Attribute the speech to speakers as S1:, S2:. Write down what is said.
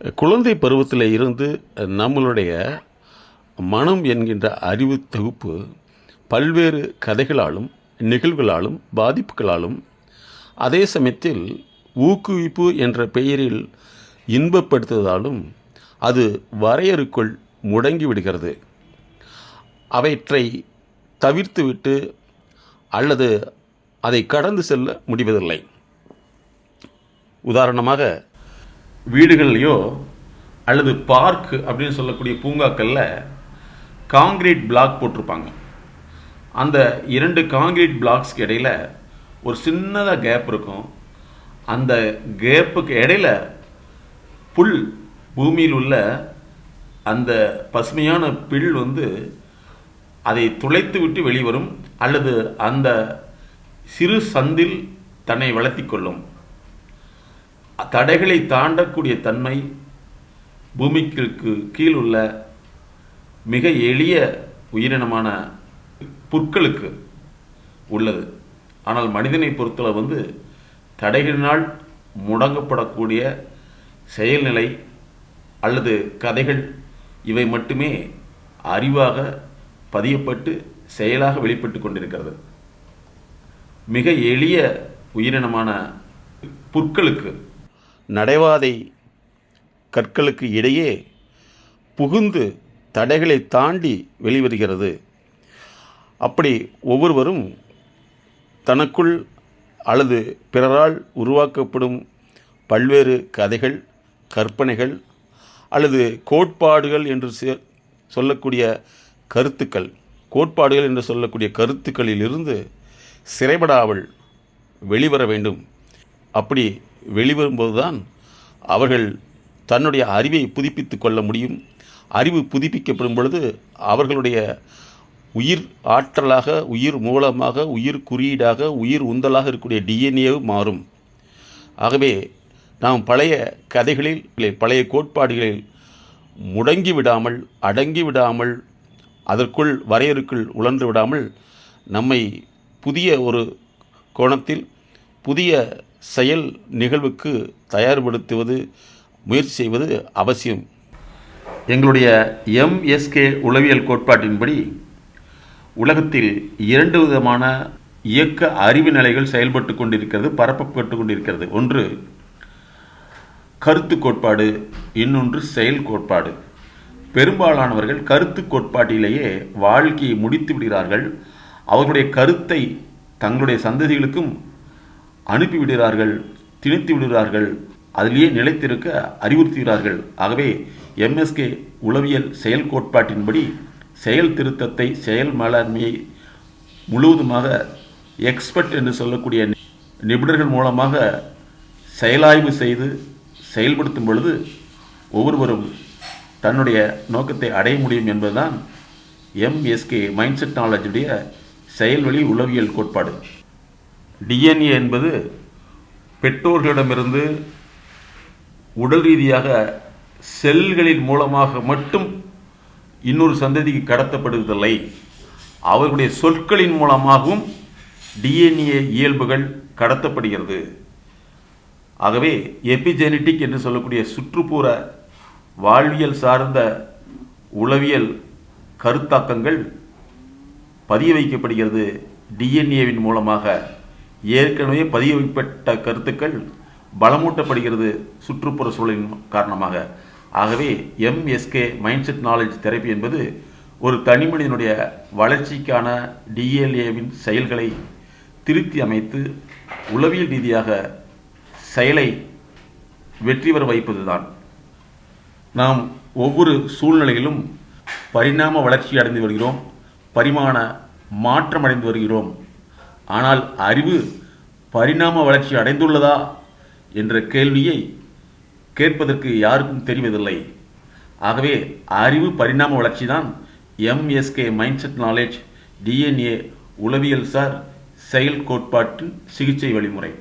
S1: குழந்தை பருவத்தில் இருந்து நம்மளுடைய மனம் என்கின்ற அறிவு தொகுப்பு பல்வேறு கதைகளாலும் நிகழ்வுகளாலும் பாதிப்புகளாலும் அதே சமயத்தில் ஊக்குவிப்பு என்ற பெயரில் இன்பப்படுத்துவதாலும் அது வரையறுக்குள் முடங்கிவிடுகிறது அவற்றை தவிர்த்துவிட்டு அல்லது அதை கடந்து செல்ல முடிவதில்லை. உதாரணமாக வீடுகள்லையோ அல்லது பார்க் அப்படின்னு சொல்லக்கூடிய பூங்காக்களில் காங்கிரீட் பிளாக் போட்டிருப்பாங்க. அந்த இரண்டு காங்கிரீட் பிளாக்ஸ்க்கு இடையில் ஒரு சின்னதாக கேப் இருக்கும். அந்த கேப்புக்கு இடையில புல் பூமியில் உள்ள அந்த பசுமையான பில் வந்து அதை துளைத்து விட்டு வெளிவரும் அல்லது அந்த சிறு சந்தில் தன்னை வளர்த்தி கொள்ளும். தடைகளை தாண்டக்கூடிய தன்மை பூமிக்கு கீழ் உள்ள மிக எளிய உயிரினமான புற்களுக்கு உள்ளது. ஆனால் மனிதனை பொறுத்தளவு வந்து தடைகளினால் முடங்கப்படக்கூடிய செயல்நிலை அல்லது கதைகள் இவை மட்டுமே அறிவாக பதியப்பட்டு செயலாக வெளிப்பட்டு கொண்டிருக்கிறது. மிக எளிய உயிரினமான புற்களுக்கு நடைவாதை கற்களுக்கு இடையே புகுந்து தடைகளை தாண்டி வெளிவருகிறது. அப்படி ஒவ்வொருவரும் தனக்குள் அல்லது பிறரால் உருவாக்கப்படும் பல்வேறு கதைகள் கற்பனைகள் அல்லது கோட்பாடுகள் என்று சொல்லக்கூடிய கருத்துக்கள் கோட்பாடுகள் என்று சொல்லக்கூடிய கருத்துக்களிலிருந்து சிறைபடாமல் வெளிவர வேண்டும். அப்படி வெளிவரும்போதுதான் அவர்கள் தன்னுடைய அறிவை புதுப்பித்து கொள்ள முடியும். அறிவு புதுப்பிக்கப்படும் பொழுது அவர்களுடைய உயிர் ஆற்றலாக உயிர் மூலமாக உயிர் குறியீடாக உயிர் உந்தலாக இருக்கக்கூடிய டிஎன்ஏ மாறும். ஆகவே நாம் பழைய கதைகளில் பழைய கோட்பாடுகளில் முடங்கி விடாமல் அடங்கி விடாமல் அதற்குள் வரையறுக்குள் உழன்று விடாமல் நம்மை புதிய ஒரு கோணத்தில் புதிய செயல் நிகழ்வுக்கு தயார்படுத்துவது முயற்சி செய்வது அவசியம். எங்களுடைய எம்எஸ்கே உளவியல் கோட்பாட்டின்படி உலகத்தில் இரண்டு விதமான இயக்க அறிவு நிலைகள் செயல்பட்டு கொண்டிருக்கிறது பரப்பப்பட்டு கொண்டிருக்கிறது. ஒன்று கருத்து கோட்பாடு இன்னொன்று செயல் கோட்பாடு. பெரும்பாலானவர்கள் கருத்து கோட்பாட்டிலேயே வாழ்க்கையை முடித்து விடுகிறார்கள் அவர்களுடைய கருத்தை தங்களுடைய சந்ததிகளுக்கும் அனுப்பிவிடுகிறார்கள் திணித்து விடுகிறார்கள் அதிலேயே நிலைத்திருக்க அறிவுறுத்துகிறார்கள். ஆகவே எம்எஸ்கே உளவியல் செயல் கோட்பாட்டின்படி செயல் திருத்தத்தை செயல் மேலாண்மையை முழுவதுமாக எக்ஸ்பர்ட் என்று சொல்லக்கூடிய நிபுணர்கள் மூலமாக செயலாய்வு செய்து செயல்படுத்தும் பொழுது ஒவ்வொருவரும் தன்னுடைய நோக்கத்தை அடைய முடியும் என்பதுதான் எம்எஸ்கே மைண்ட் செட் நாலேஜுடைய செயல்வழி உளவியல் கோட்பாடு. டிஎன்ஏ என்பது பெற்றோர்களிடமிருந்து உடல் ரீதியாக செல்களின் மூலமாக மட்டும் இன்னொரு சந்ததிக்கு கடத்தப்படுவதில்லை. அவர்களுடைய சொற்களின் மூலமாகவும் டிஎன்ஏ இயல்புகள் கடத்தப்படுகிறது. ஆகவே எபிஜெனட்டிக் என்று சொல்லக்கூடிய சுற்றுப்புற வாழ்வியல் சார்ந்த உளவியல் கருத்தாக்கங்கள் பதிய வைக்கப்படுகிறது டிஎன்ஏவின் மூலமாக. ஏற்கனவே பதிய வைக்கப்பட்ட கருத்துக்கள் பலமூட்டப்படுகிறது சுற்றுப்புற சூழலின் காரணமாக. ஆகவே MSK mind set knowledge therapy என்பது ஒரு தனி மனிதனுடைய வளர்ச்சிக்கான டிஎல்ஏவின் செயல்களை திருத்தி அமைத்து உளவியல் ரீதியாக செயலை வெற்றி பெற வைப்பதுதான். நாம் ஒவ்வொரு சூழ்நிலையிலும் பரிணாம வளர்ச்சி அடைந்து வருகிறோம் பரிமாண மாற்றம் அடைந்து வருகிறோம். ஆனால் அறிவு பரிணாம வளர்ச்சி அடைந்துள்ளதா என்ற கேள்வியை கேட்பதற்கு யாருக்கும் தெரிவதில்லை. ஆகவே அறிவு பரிணாம வளர்ச்சி தான் MSK mind set knowledge DNA உளவியல் சார் செயல் கோட்பாட்டின் சிகிச்சை வழிமுறை.